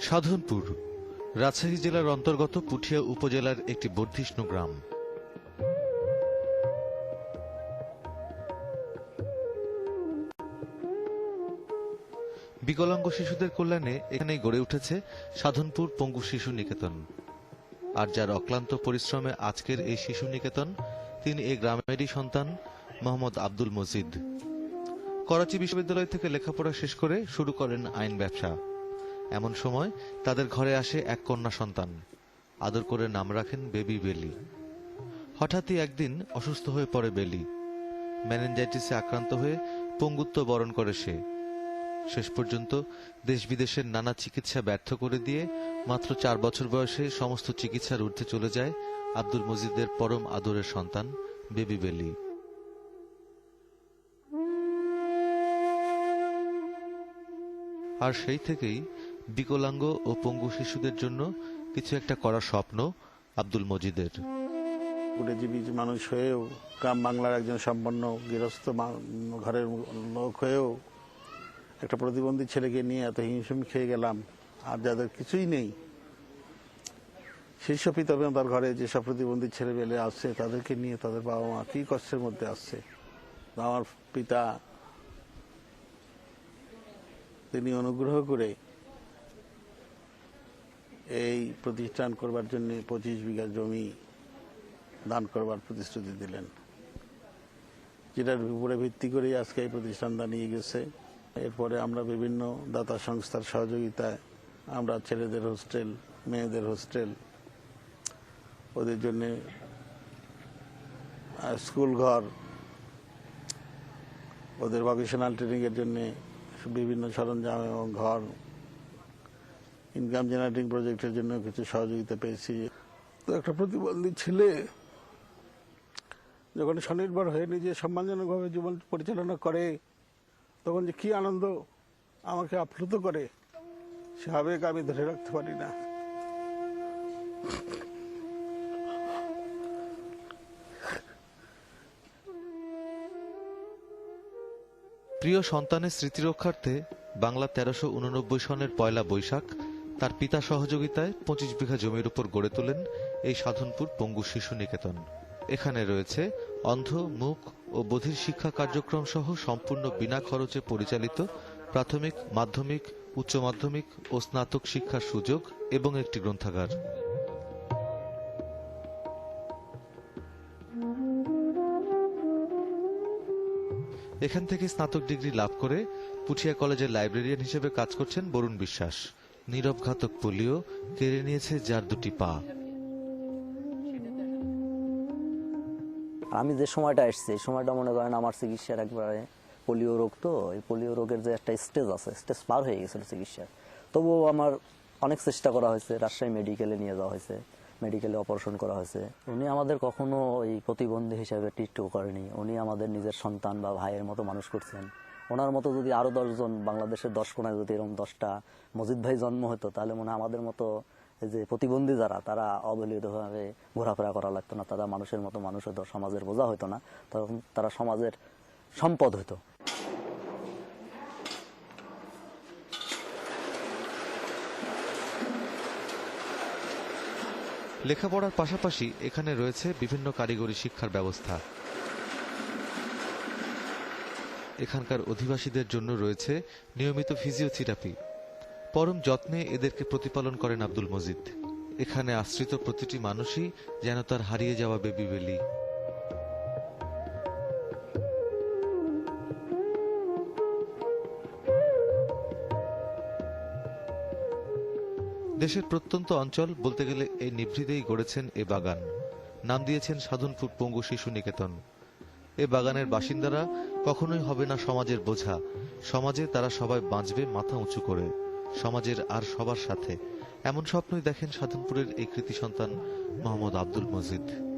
সাধনপুর, রাজশাহী জেলার অন্তর্গত পুঠিয়া উপজেলার একটি বর্ধিষ্ণু গ্রাম। বিকলাঙ্গ শিশুদের কল্যাণে এখানেই গড়ে উঠেছে সাধনপুর পঙ্গু শিশু নিকেতন। আর যার অক্লান্ত পরিশ্রমে আজকের এই শিশু নিকেতন, তিনি এই গ্রামেরই সন্তান, মোহাম্মদ আব্দুল মজিদ। করাচি বিশ্ববিদ্যালয় থেকে লেখাপড়া শেষ করে শুরু করেন আইন ব্যবসা। এমন সময় তাদের ঘরে আসে এক কন্যা সন্তান। আদর করে নাম রাখেন বেবি বেলি। হঠাৎই একদিন অসুস্থ হয়ে পড়ে বেলি। ম্যানেঞ্জাইটিসে আক্রান্ত হয়ে পঙ্গুত্ব বরণ করে সে। শেষ পর্যন্ত দেশ বিদেশের নানা চিকিৎসা ব্যর্থ করে দিয়ে মাত্র চার বছর বয়সে সমস্ত চিকিৎসার ঊর্ধ্বে চলে যায় আব্দুল মজিদের পরম আদরের সন্তান, বেবি বেলি। আর সেই থেকেই বিকলাঙ্গ ও পঙ্গু শিশুদের জন্য কিছু একটা করার স্বপ্ন আব্দুল মজিদের। বুদ্ধিজীবী মানুষ হয়েও, গ্রাম বাংলার একজন সম্পন্ন গৃহস্থ ঘরের লোক হয়েও, একটা প্রতিবন্ধী ছেলেকে নিয়ে এত হিংসুম খেয়ে গেলাম, আর যাদের কিছুই নেই, সেই সব পিতামাতার ঘরে যেসব প্রতিবন্ধী ছেলেবেলে আসছে, তাদেরকে নিয়ে তাদের বাবা মা কি কষ্টের মধ্যে আসছে। আমার পিতা, তিনি অনুগ্রহ করে এই প্রতিষ্ঠান করবার জন্য পঁচিশ বিঘা জমি দান করবার প্রতিশ্রুতি দিলেন। যেটার উপরে ভিত্তি করেই আজকে এই প্রতিষ্ঠান দাঁড়িয়ে গেছে। এরপরে আমরা বিভিন্ন দাতা সংস্থার সহযোগিতায় আমরা ছেলেদের হোস্টেল, মেয়েদের হোস্টেল, ওদের জন্য স্কুল ঘর, ওদের ভকেশনাল ট্রেনিংয়ের জন্য বিভিন্ন সরঞ্জাম এবং ঘর ইনকাম জেনারেটিং প্রজেক্টের জন্য কিছু সহযোগিতা পেয়েছি। তো একটা প্রতিবন্ধী ছেলে যখন স্বনির্ভর হয়ে নিজে সম্মানজনকভাবে জীবন পরিচালনা করে তখন যে কী আনন্দ আমাকে আপ্লুত করে সে আবেগ আমি ধরে রাখতে পারি না। প্রিয় সন্তানের স্মৃতি রক্ষার্থে বাংলা তেরোশো উননব্বই সনের পয়লা বৈশাখ তার পিতা সহযোগিতায় পঁচিশ বিঘা জমির উপর গড়ে তোলেন এই সাধনপুর পঙ্গু শিশু নিকেতন। এখানে রয়েছে অন্ধ, মুখ ও বধির শিক্ষা কার্যক্রম সহ সম্পূর্ণ বিনা খরচে পরিচালিত প্রাথমিক, মাধ্যমিক, উচ্চ মাধ্যমিক ও স্নাতক শিক্ষার সুযোগ এবং একটি গ্রন্থাগার। এখান থেকে স্নাতক ডিগ্রি লাভ করে পুঠিয়া কলেজের লাইব্রেরিয়ান হিসেবে কাজ করছেন বরুণ বিশ্বাস। নীরব ঘাতক পোলিও কেড়ে নিয়েছে যার দুটি পা। আমি যে সময়টা এসেছি সময়টা মনে করেন আমার চিকিৎসার একবারে পোলিও রোগ তো, এই পোলিও রোগের যে একটা স্টেজ আছে স্টেজ পার হয়ে গেছিল চিকিৎসার। তবুও আমার অনেক চেষ্টা করা হয়েছে, রাজশাহী মেডিকেলে নিয়ে যাওয়া হয়েছে, মেডিকেলে অপারেশন করা হয়েছে। উনি আমাদের কখনো ওই প্রতিবন্ধী হিসাবে ট্রিটও করেনি। উনি আমাদের নিজের সন্তান বা ভাইয়ের মতো মানুষ করছেন। ওনার মতো যদি আরও দশজন, বাংলাদেশের দশ কোনায় যদি এরকম দশটা মজিদ ভাই জন্ম হতো, তাহলে মনে হয় আমাদের মতো যে প্রতিবন্ধী যারা, তারা অবহেলিতভাবে ঘোরাফেরা করা লাগতো না, তারা মানুষের মতো মানুষ হতো, সমাজের বোঝা হতো না, তখন তারা সমাজের সম্পদ হতো লেখাপড়ার পাশাপাশি এখানে রয়েছে বিভিন্ন কারিগরি শিক্ষার ব্যবস্থা। এখানকার অধিবাসীদের জন্য রয়েছে নিয়মিত ফিজিওথেরাপি। পরম যত্নে এদেরকে প্রতিপালন করেন আব্দুল মজিদ। এখানে আশ্রিত প্রতিটি মানুষই যেন তার হারিয়ে যাওয়া বেবি বেলি। দেশের প্রত্যন্ত অঞ্চল বলতে গেলে এই নিভৃতেই গড়েছেন এ বাগান। নাম দিয়েছেন সাধনপুর পঙ্গু শিশু নিকেতন। এ বাগানের বাসিন্দারা কখনোই হবে না সমাজের বোঝা। সমাজে তারা সবাই বাঁচবে মাথা উঁচু করে। সমাজের আর সবার সাথে। এমন স্বপ্নই দেখেন সাধনপুরের এই কৃতি সন্তান মোহাম্মদ আব্দুল মজিদ।